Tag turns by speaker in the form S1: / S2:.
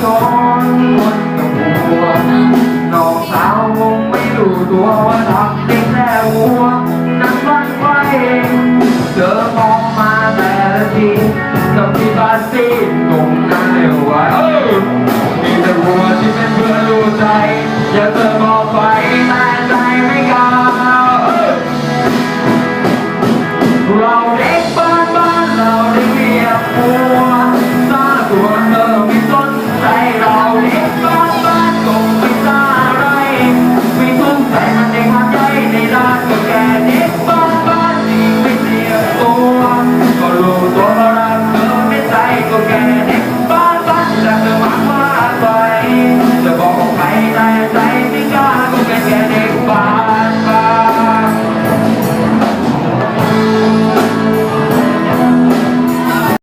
S1: ชนคนกับหัวน้องสาวคงไม่รู้ตัวว่าทำเป็นแค่หัวนั้นวันไหวเธอมองมาแต่ละทีกับที่บาซีตรงนั้น